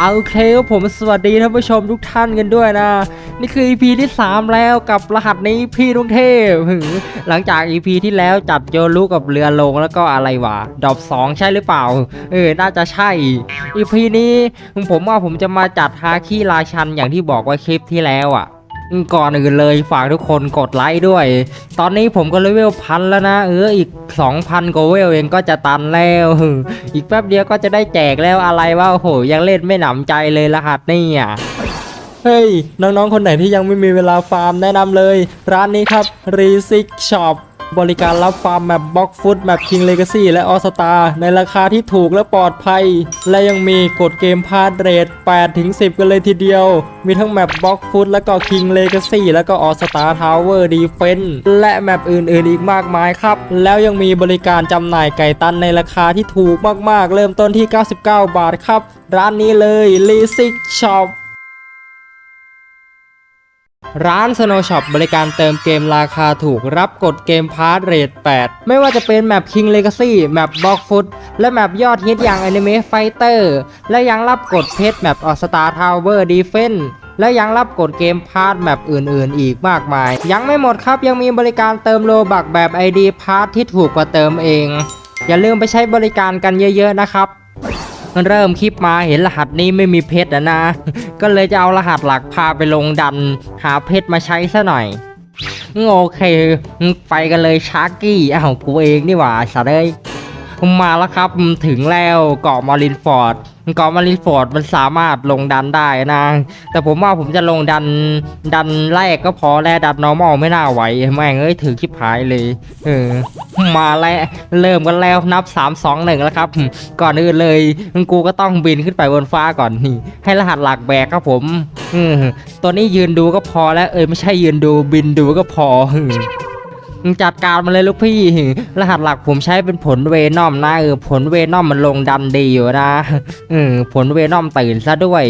เอาเคครับผมสวัสดีท่านผู้ชมทุกท่านกันด้วยนะ นี่คือ EP ที่ 3 แล้วกับรหัสนี้พี่ลุงเทพหลังจาก EP ที่แล้วจับโจลูกับเรือลงแล้วก็อะไรวะดอบ2 ใช่หรือเปล่า เออ น่าจะใช่ EP นี้ผมว่าผมจะมาจัดฮาคีราชันอย่างที่บอกไว้คลิปที่แล้วอะ ก่อนอื่นเลยฝากทุกคนกดไลค์ด้วย ตอนนี้ผมก็เลเวลพันแล้วนะ เอออีก 2,000กว่าเวลเองก็จะตันแล้ว อีกแป๊บเดียวก็จะได้แจกแล้วอะไรว่าโอ้โหยังเล่นไม่หนำใจเลยรหัสนี่อะเฮ้ย น้องๆ คนไหนที่ยังไม่มีเวลาฟาร์มแนะนำเลย ร้านนี้ครับ r e s i c Shop บริการรับฟาร์มแมปบล็อกฟุตแมป King Legacy และออสตาในราคาที่ถูกและปลอดภัย และยังมีกฎเกมพาร์ทเรท8ถึง10 กันเลยทีเดียว มีทั้งแมปบล็อกฟุตแล้วก็ King Legacy แล้วก็ออสตาทาวเวอร์ดีเฟนและแมปอื่นๆ อีกมากมายครับ แล้วยังมีบริการจำหน่ายไก่ตันในราคาที่ถูกมากๆ เริ่มต้นที่ 99 บาทครับ ร้านนี้เลย r e s i c Shop ร้าน Snow Shop บริการเติมเกมราคาถูกรับกดเกมพาร์ทเรท 8 ไม่ว่าจะเป็นแมป King Legacy แมป Block Foot และแมปยอดฮิตอย่าง Anime Fighter และยังรับกดเพชรแมป Star Tower Defense และยังรับกดเกมพาร์ทแมปอื่นๆ อีกมากมาย ยังไม่หมดครับยังมีบริการเติมโลบักแบบ ID พาร์ทที่ถูกกว่าเติมเอง อย่าลืมไปใช้บริการกันเยอะๆนะครับ เริ่มคลิปมาเห็นรหัสนี้ไม่มีเพชรอะนะ ก็เลยจะเอารหัสหลักพาไปลงดัน หาเพชรมาใช้ซะหน่อยโอเค ไปกันเลยชาร์กี้อ้าวกูเองนี่หว่าสาเลย มาแล้วครับถึงแล้วเกาะมารินฟอร์ดเกาะมารินฟอร์ดมันสามารถลงดันได้นะ แต่ผมว่าผมจะลงดันดันแรกก็พอแล้วดัน normal ไม่น่าไหวแม่งเอ้ยถือชิบหายเลย เออ มาแล้วเริ่มกันแล้วนับ 3 2 1 แล้วครับ ก่อนอื่นเลยกูก็ต้องบินขึ้นไปบนฟ้าก่อนนี่ให้รหัสหลักแบกครับผมอืมตัวนี้ยืนดูก็พอแล้ว เอ้ยไม่ใช่ยืนดูบินดูก็พอ จัดการมาเลยลูกพี่ รหัสหลักผมใช้เป็นผลเวนอมนะเออผลเวนอมมันลงดันดีอยู่นะเออผลเวนอมตื่นซะด้วย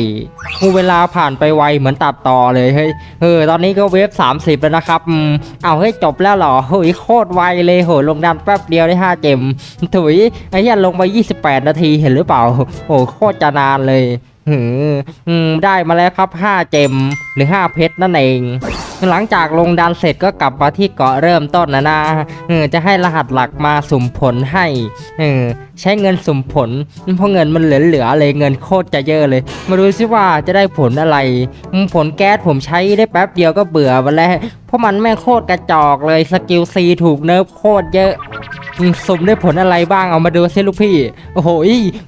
เวลาผ่านไปไวเหมือนตัดต่อเลยเฮ้ยเออตอนนี้ก็เวฟ30 แล้วนะครับเอาเฮ้จบแล้วเหรอเฮ้ยโคตรไวเลยโหลงดันแป๊บเดียวได้5เจมถุยไอ้เหี้ยลงไป 28 นาทีเห็นหรือเปล่าโอ้โคตรจะนานเลยหืออืมได้มาแล้วครับ 5 เจมหรือ 5 เพชรนั่นเอง หลังจากลงดันเสร็จก็กลับมาที่เกาะเริ่มต้นนะนะเออจะให้รหัสหลักมาสุ่มผลให้เออใช้เงินสุ่มผล เพราะเงินมันเหลือๆเลยเงินโคตรจะเยอะเลย มาดูซิว่าจะได้ผลอะไร ผลแก๊สผมใช้ได้แป๊บเดียวก็เบื่อไปแล้วเพราะมันแม่โคตรกระจอกเลยสกิลซีถูกเนิร์ฟโคตรเยอะ สุ่มได้ผลอะไรบ้างเอามาดูซิลูกพี่ โอ้โห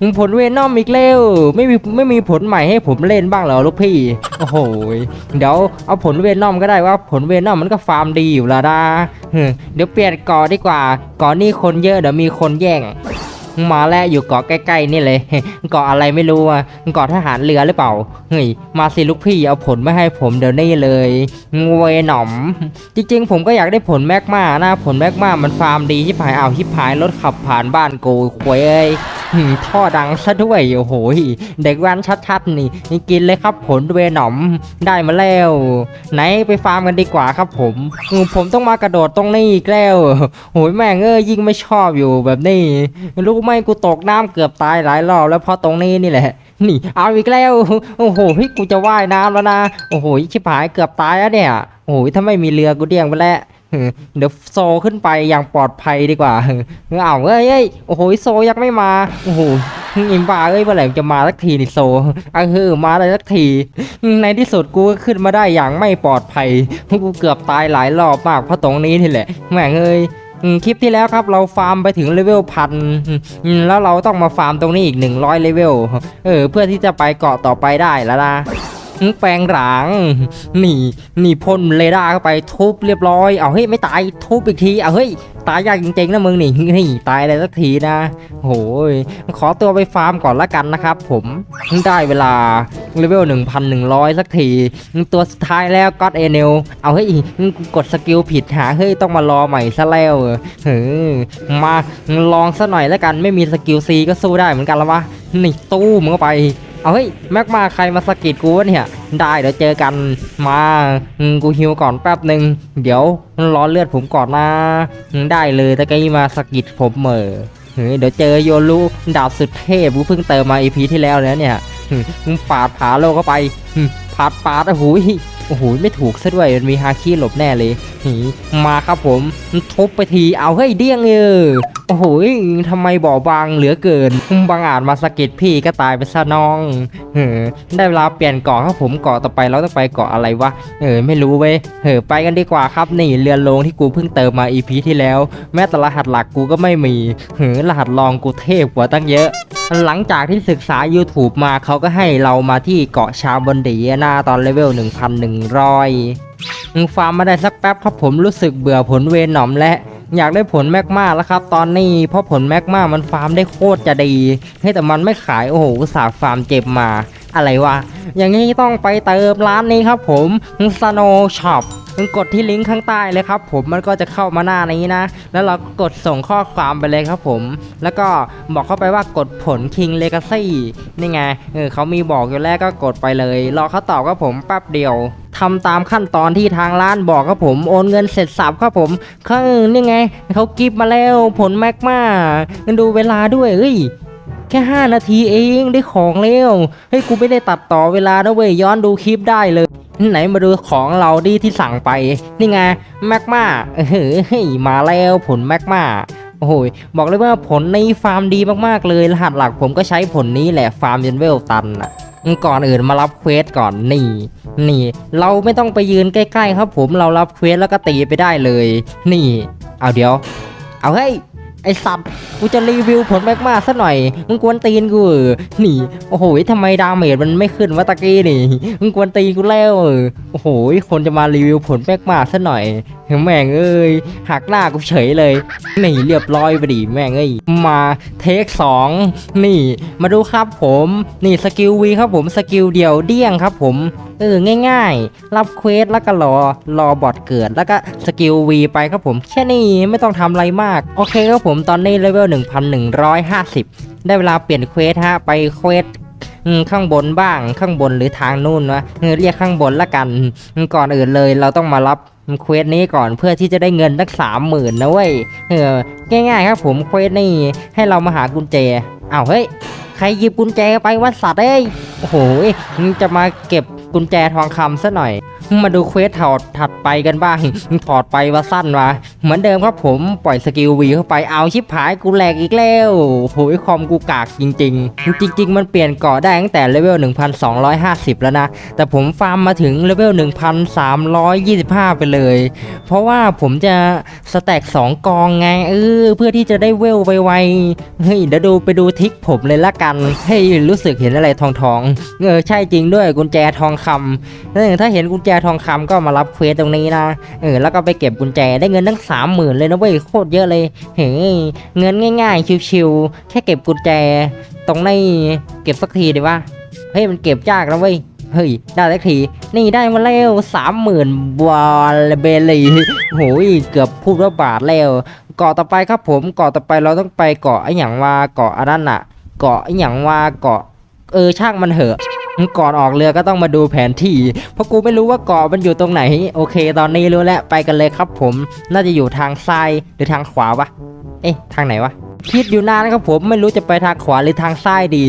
มึงผลเวนอมอีกแล้วไม่มีไม่มีผลใหม่ให้ผมเล่นบ้างเหรอลูกพี่ โอ้โหเดี๋ยวเอาผลเวนอมก็ได้ว่าผลเวนอมมันก็ฟาร์มดีอยู่แล้วนะเฮ้ยเดี๋ยวเปลี่ยนก่อดีกว่าเกาะนี่คนเยอะเดี๋ยวมีคนแย่ง มาแล้วอยู่เกาะใกล้ๆนี่เลย เกาะอะไรไม่รู้อะเกาะทหารเรือหรือเปล่าเฮ้ยมาสิลูกพี่เอาผลไม่ให้ผมเดี๋ยวนี้เลยงวยหนอม จริงๆ ผมก็อยากได้ผลแมกมานะผลแมกมามันฟาร์มดีชิบหายเอาชิบหายรถขับผ่านบ้านกูควยเอ้ยท่อดังซะด้วยโอ้โหเด็กแวันชัดๆนี่นี่กินเลยครับผลเวหนอมได้มาแล้ว ไหนไปฟาร์มกันดีกว่าครับผมอืมผมต้องมากระโดดตรงนี้อีกแล้วโอ้ยแม่งเอ้ยยิ่งไม่ชอบอยู่แบบนี้รู้ไหมกูตกน้ำเกือบตายหลายรอบแล้วพราะตรงนี้นี่แหละนี่เอาอีกแล้ว โอ้โหพี่กูจะว่ายน้ำแล้วนะ โอ้โหชิบหายเกือบตายแล้วเนี่ย โอ้โหถ้าไม่มีเรือกูเดี่ยงไปแล้ว เดี๋ยวโซขึ้นไปอย่างปลอดภัยดีกว่าเออเอาเอ้ยเอ้ยโอ้โหโซยังไม่มาโอ้โหอิมบ้าเอ้ยเมื่อไหร่จะมาสักทีนี่โซเออมาเลยสักที ในที่สุดกูก็ขึ้นมาได้อย่างไม่ปลอดภัยกูเกือบตายหลายรอบมากเพราะตรงนี้นี่แหละแม่งเอ้ยคลิปที่แล้วครับเราฟาร์มไปถึงเลเวลพันแล้วเราต้องมาฟาร์มตรงนี้อีก 100เลเวลเออเพื่อที่จะไปเกาะต่อไปได้แล้วนะ แปลงหลังนี่นี่พ่นเรดาร์เข้าไปทุบเรียบร้อย เอาเฮ้ยไม่ตายทุบอีกทีเอาเฮ้ยตายยากจริงๆนะมึงนี่นี่ตายอะไรสักทีนะโหยขอตัวไปฟาร์มก่อนละกันนะครับ ผมได้เวลาเลเวล1,100 สักที ตัวสุดท้ายแล้วก็อดเอเนลเอาเฮ้ยกดสกิลผิดหาเฮ้ยต้องมารอใหม่ซะแล้วเออเฮ้ยมาลองซะหน่อยแล้วกันไม่มีสกิลซีก็สู้ได้เหมือนกันล้วะนี่ตู้มึงเข้าไป เอาเฮ้ยแม็กมาใครมาสกิดกูวะเนี่ย ได้เดี๋ยวเจอกันมากูฮิวก่อนแป๊บหนึ่งเดี๋ยวร้อนเลือดผมก่อนนะได้เลยตะกี้มาสก,กิดผมเหมอเฮ้ยเดี๋ยวเจอโยลูดาบสุดเทพกูเพิ่งเติมมาอีพีที่แล้วแล้วเนี่ยมึงปาดผาโลกเข้าไป ผาดปาดโอ้โห โอ้โหไม่ถูกซะด้วยมันมีฮาคิหลบแน่เลยหึมาครับผมทุบไปทีเอาเฮ้ยเดี้ยงเออโอ้โหทำไมบ่อบางเหลือเกินบางอาจมาสะกิดพี่ก็ตายไปซะน้องเออได้เวลาเปลี่ยนเกาะครับผมเกาะต่อไปเราต้องไปเกาะอะไรวะเออไม่รู้เว้ยเออไปกันดีกว่าครับนี่เรือโลงที่กูเพิ่งเติมมา EP ที่แล้ว แม้แต่รหัสหลักกูก็ไม่มีเหือรหัสรองกูเทพกว่าตั้งเยอะ หลังจากที่ศึกษา YouTube มาเขาก็ให้เรามาที่เกาะชาบอนดีนาตอนเลเวล 1,100มึงฟาร์มมาได้สักแป๊บครับผมรู้สึกเบื่อผลเวนหนอมและอยากได้ผลแมกมาแล้วครับ ตอนนี้เพราะผลแมกมามันฟาร์มได้โคตรจะดีให้แต่มันไม่ขายโอ้โหสาฟาร์มเจ็บมา อะไรวะ อย่างนี้ต้องไปเติมร้านนี้ครับผม Snow Shop มึงกดที่ลิงก์ข้างใต้เลยครับผมมันก็จะเข้ามาหน้านี้นะ แล้วเรากดส่งข้อความไปเลยครับผม แล้วก็บอกเข้าไปว่ากดผล King Legacy นี่ไงเออเขามีบอกอยู่แล้วก็กดไปเลย รอเขาตอบครับผมแป๊บเดียวทำตามขั้นตอนที่ทางร้านบอกครับผมโอนเงินเสร็จสับครับผมข้างนี่ไงเขากิฟมาแล้วผลแมกมาดูเวลาด้วยเอ้ยแค่ 5 นาทีเองได้ของแล้วเฮ้ยกูไม่ได้ตัดต่อเวลานะเว้ยย้อนดูคลิปได้เลย ไหนมาดูของเราดีที่สั่งไป นี่ไงแมกมาเฮ้ยมาแล้วผลแมกมาโอ้โหยบอกเลยว่าผลในฟาร์มดีมากๆเลย รหัสหลักผมก็ใช้ผลนี้แหละฟาร์มจนเวลตันอะก่อนอื่นมารับเควสก่อนนี่นี่ เราไม่ต้องไปยืนใกล้ๆครับผมเรารับเควสแล้วก็ตีไปได้เลย นี่ เอาเดี๋ยว เอาเฮ้ย ไอสัตว์กูจะรีวิวผลแมกมาซะหน่อย มึงกวนตีนกูเหรอนี่ โอ้โหทำไมดาเมจมันไม่ขึ้นวะตะกี้นี่ มึงกวนตีนกูแล้วเหรอโอ้โหคนจะมารีวิวผลแมกมาซะหน่อยแม่งเอ้ยหักหน้ากูเฉยเลยนี่เรียบร้อยไปดิแม่งเอ้ยมาเทคสองนี่ มาดูครับผม นี่สกิลวีครับผมสกิลเดียวเดี้ยงครับผม เออง่ายๆ รับเควสแล้วก็รอรอบอทเกิดแล้วก็สกิล V ไปครับผมแค่นี้ไม่ต้องทำอะไรมาก โอเคครับผมตอนนี้เลเวล1150 ได้เวลาเปลี่ยนเควสฮะไปเควสข้างบนบ้างข้างบนหรือทางนู่นวะเรียกข้างบนละกันก่อนอื่นเลยเราต้องมารับเควสนี้ก่อนเพื่อที่จะได้เงินตั้งสามหมื่นนะเว้ยเออง่ายๆครับผมเควสนี่ให้เรามาหากุญแจอ้าวเฮ้ยใครหยิบกุญแจไปวัดสัตว์เอ้ยโอ้โหจะมาเก็บ กุญแจทองคำซะหน่อย มาดูเควสถอดถัดไปกันบ้างถอดไปว่าสั้นวะเหมือนเดิมครับผมปล่อยสกิลวีเข้าไปเอาชิปหายกูแหลกอีกแล้วโหยคอมกูกากจริง ๆ จริง ๆ มันเปลี่ยนเกาะได้ตั้งแต่เลเวล 1250 แล้วนะ แต่ผมฟาร์มมาถึงเลเวล 1325 ไปเลย เพราะว่าผมจะสแต็ก2กองไงเออเพื่อที่จะได้เวลไวๆเฮ้ยเดี๋ยวดูไปดูทิกผมเลยละกันเฮ้ยรู้สึกเห็นอะไรทองๆเออใช่จริงด้วยกุญแจทองคำถ้าเห็นกุญแจทองคำก็มารับเควสตรงนี้นะเออแล้วก็ไปเก็บกุญแจได้เงินตั้งสามหมื่นเลยนะเว้ยโคตรเยอะเลยเฮ้ยเงินง่ายๆชิวๆแค่เก็บกุญแจ ตรงนี้เก็บสักทีดีวะเฮ้ยมันเก็บยากนะเว้ยเฮ้ยได้สักทีนี่ได้มาแล้วสามหมื่นบาลเบลีโหยเกือบพูดว่าบาทแล้วเกาะต่อไปครับผมเกาะต่อไปเราต้องไปเกาะไอ้หยังว่าเกาะอันนั้นน่ะเกาะไอ้หยังว่าเกาะเออช่างมันเถอะ ก่อนออกเรือก็ต้องมาดูแผนที่ เพราะกูไม่รู้ว่าเกาะมันอยู่ตรงไหน โอเค ตอนนี้รู้แล้วไปกันเลยครับผม น่าจะอยู่ทางซ้ายหรือทางขวาวะ เอ๊ะ ทางไหนวะคิดอยู่นานครับผมไม่รู้จะไปทางขวาหรือทางซ้ายดี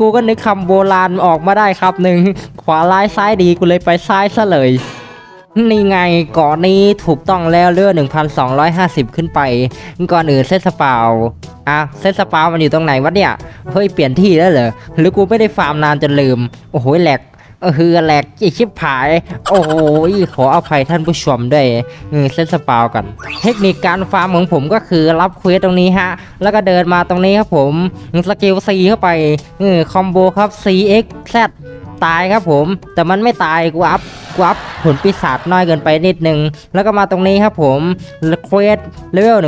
กูก็นึกคำโบราณออกมาได้ครับหนึ่งขวาร้ายซ้ายดีกูเลยไปซ้ายซะเลย นี่ไงเกาะนี้ถูกต้องแล้วเรือ1,250 ขึ้นไป ก่อนอื่นเซตสปาวอะเซตสปาวมันอยู่ตรงไหนวะเนี่ย เฮ้ยเปลี่ยนที่แล้วเหรอ หรือกูไม่ได้ฟาร์มนานจนลืม โอ้โหแหลกเออคือแหลกอีชิบหาย โอ้โหขออภัยท่านผู้ชมด้วยเออเซตสปาวกัน เทคนิคการฟาร์มของผมก็คือรับเควสตรงนี้ฮะ แล้วก็เดินมาตรงนี้ครับผม สกิล C เข้าไปคอมโบครับ CX Z ตายครับผม แต่มันไม่ตายกูอัพกูอัพผลปีศาจน้อยเกินไปนิดนึง แล้วก็มาตรงนี้ครับผมเควสเลเวล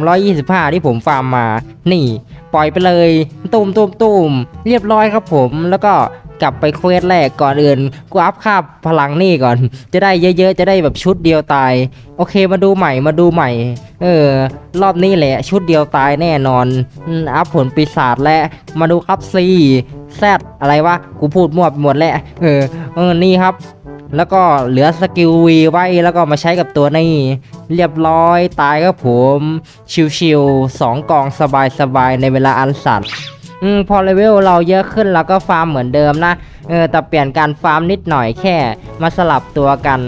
1325 ที่ผมฟาร์มมา นี่ ปล่อยไปเลยตูมตูมตูมเรียบร้อยครับผมแล้วก็ กลับไปเควสแรกก่อนอื่นกูอัพค่าพลังนี่ก่อน จะได้เยอะๆ จะได้แบบชุดเดียวตาย โอเคมาดูใหม่มาดูใหม่ เออ รอบนี้แหละชุดเดียวตายแน่นอน อัพผลปีศาจและมาดูครับซีแซดอะไรวะ กูพูดมั่วไปหมดแหล้วเออเออนี่ครับแล้วก็เหลือสกิลวีไว้แล้วก็มาใช้กับตัวนี้ เรียบร้อยตายครับผม ชิวๆสองกองสบายๆในเวลาอันสั้น อืมพอเลเวลเราเยอะขึ้นเราก็ฟาร์มเหมือนเดิมนะเออแต่เปลี่ยนการฟาร์มนิดหน่อยแค่ มาสลับตัวกัน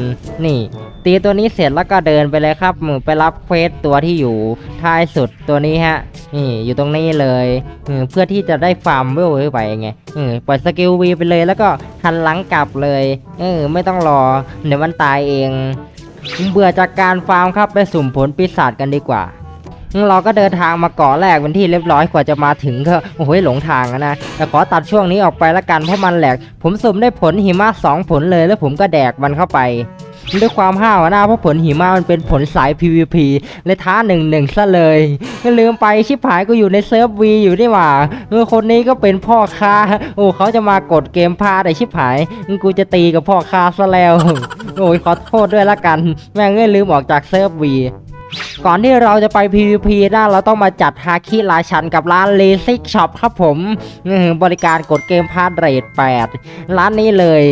นี่ ตีตัวนี้เสร็จแล้วก็เดินไปเลยครับมึงไปรับเควสตัวที่อยู่ท้ายสุดตัวนี้ฮะนี่อยู่ตรงนี้เลยเพื่อที่จะได้ฟาร์มเวลไปไงปล่อยสกิลวีไปเลยแล้วก็หันหลังกลับเลยเออไม่ต้องรอเดี๋ยวมันตายเองเบื่อจากการฟาร์มครับไปสุ่มผลปีศาจกันดีกว่า เราก็เดินทางมาเกาะแรกเป็นที่เรียบร้อยกว่าจะมาถึงก็โอ้โหหลงทางนะแต่ขอตัดช่วงนี้ออกไปละกันเพราะมันแหลก ผมสุ่มได้ผลหิมะสองผลเลยแล้วผมก็แดกมันเข้าไปด้วยความห้าวอะนะเพราะผลหิมะมันเป็นผลสาย PVP เลยท้าหนึ่งหนึ่งซะเลยก็ลืมไปชิบหายก็อยู่ในเซิร์ฟวีอยู่นี่หว่าเออคนนี้ก็เป็นพ่อค้าโอ้เขาจะมากดเกมพาแต่ชิบหายกูจะตีกับพ่อค้าซะแล้ว โอ้ยขอโทษด้วยละกัน แม่งเอ้ยลืมออกจากเซิร์ฟวี ก่อนที่เราจะไป PVP นะเราต้องมาจัดฮาคิราชันกับร้าน l a s i c Shop ครับผมบริการกดเกมพาร์ทเรท8 ร้านนี้เลย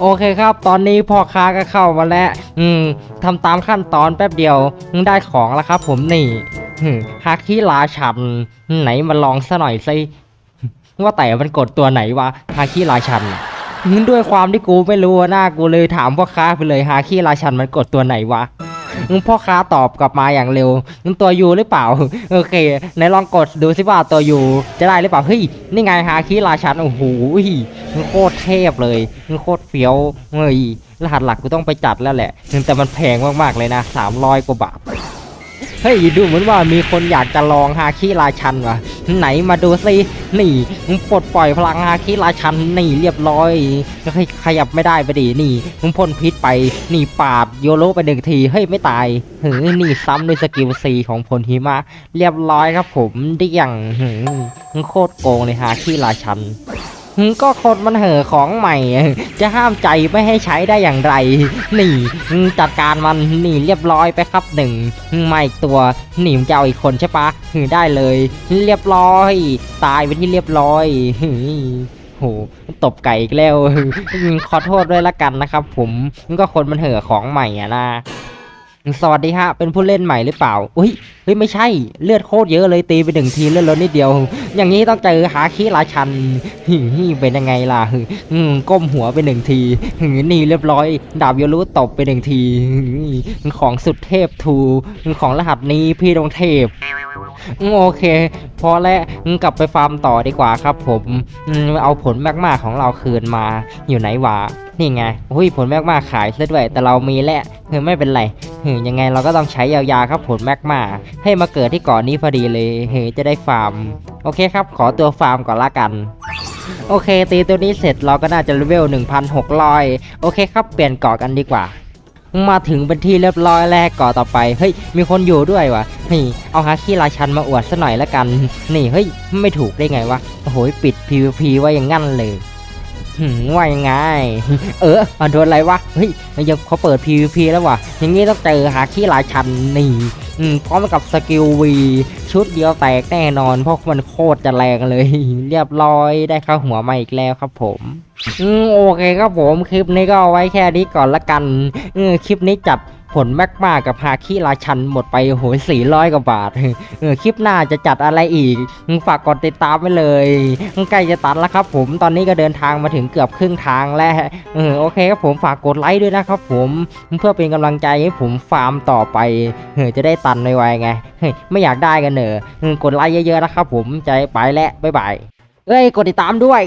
โอเคครับ ตอนนี้พ่อค้าก็เข้ามาแล้ว อืมทำตามขั้นตอนแป๊บเดียวได้ของแล้วครับผมนี่ฮาคิราชัน ไหนมาลองซะหน่อยสิว่าแต่มันกดตัวไหนวะฮาคิราชันด้วยความที่กูไม่รู้อะหน้ากูเลยถามพ่อค้าไปเลยฮาคิราชันมันกดตัวไหนวะ มึงพ่อค้าตอบกลับมาอย่างเร็วมึงตัวยูหรือเปล่า โอเคไหนลองกดดูสิว่าตัวยูจะได้หรือเปล่า เฮ้ย นี่ไงฮาคิราชัน โอ้โหมันโคตรเทพเลยมันโคตรเฟี้ยว เฮ้ย รหัสหลักกูต้องไปจัดแล้วแหละ แต่มันแพงมากๆเลยนะ 300 กว่าบาท เฮ้ยดูเหมือนว่ามีคนอยากจะลองฮาคิราชันว่ะไหนมาดูสินี่มึงปลดปล่อยพลังฮาคิราชันนี่เรียบร้อยก็ขยับไม่ได้ไปดินี่มึงพ่นพิษไปนี่ปาดโยโรไปหนึ่งทีเฮ้ยไม่ตายเฮ้ยนี่ซ้ำด้วยสกิลซีของพลหิมะเรียบร้อยครับผมได้อย่างหืมึงโคตรโกงเลยฮาคิราชัน ก็คนมันเห่อของใหม่ จะห้ามใจไม่ให้ใช้ได้อย่างไร นี่จัดการมันนี่เรียบร้อยไปครับหนึ่งมาอีกตัวหนีมจะเอาอีกคนใช่ปะได้เลย เรียบร้อย ตายไปที่เรียบร้อยโหตบไก่อีกแล้วขอโทษด้วยละกันนะครับ ผมก็คนมันเห่อของใหม่อะนะ สวัสดีฮะ เป็นผู้เล่นใหม่หรือเปล่า อุ้ย เฮ้ย ไม่ใช่ เลือดโคตรเยอะเลยตีไปหนึ่งทีเลือดลดนิดเดียว อย่างนี้ต้องเจอหาคีราชันหึ่มเป็นยังไงล่ะหึอืมก้มหัวไปหนึ่งทีหึ่นี่เรียบร้อย ดาบยรุตบไปหนึ่งที ของสุดเทพทู ของรหัสนี้พี่ดงเทพ โอเค พอแล้วกลับไปฟาร์มต่อดีกว่าครับผม เอาผลแมกมาของเราคืนมา อยู่ไหนวะ นี่ไงอุ้ยผลแมกมาขายซะด้วย แต่เรามีแล้วเฮ้ยไม่เป็นไรเฮ้ยยังไงเราก็ต้องใช้ยาวๆครับผลแมกมาให้มาเกิดที่เกาะนนี้พอดีเลยเฮ้ยจะได้ฟาร์ม โอเคครับ ขอตัวฟาร์มก่อนละกันโอเค ตีตัวนี้เสร็จเราก็น่าจะเลเวล 1,600 โอเคครับ เปลี่ยนเกาะกันดีกว่า มาถึงเป็นที่เรียบร้อยแรกเกาะต่อไป เฮ้ย มีคนอยู่ด้วยวะเฮ้เอาฮาคิราชันมาอวดซะหน่อยละกัน นี่ เฮ้ย ไม่ถูกได้ไงวะ โอ้โห ปิด PVP ไว้อย่างงั้นเลย ว่ายังไง เออโดนอะไรวะ เฮ้ยยังเขาเปิด PVP แล้ววะอย่างงี้ต้องเจอหาขี้ราชันนี่อืมพร้อมกับสกิลวีชุดเดียวแตกแน่นอน เพราะมันโคตรจะแรงเลย เรียบร้อยได้เข้าหัวมาอีกแล้วครับผมอืมโอเคครับผมคลิปนี้ก็เอาไว้แค่นี้ก่อนละกันคลิปนี้จัด ผลแมกมากับฮาคิราชันหมดไปโหสี่ร้อยกว่าบาทเออคลิปหน้าจะจัดอะไรอีก ฝากกดติดตามไว้เลยใกล้จะตัดแล้วครับผมตอนนี้ก็เดินทางมาถึงเกือบครึ่งทางแล้วเออโอเคครับผมฝากกดไลค์ด้วยนะครับผมเพื่อเป็นกำลังใจให้ผมฟาร์มต่อไปเออจะได้ตันไวๆไงไม่อยากได้กันเหนอะกดไลค์เยอะๆนะครับผมใจไปแล้วบ๊ายบายเอ้ยกดติดตามด้วย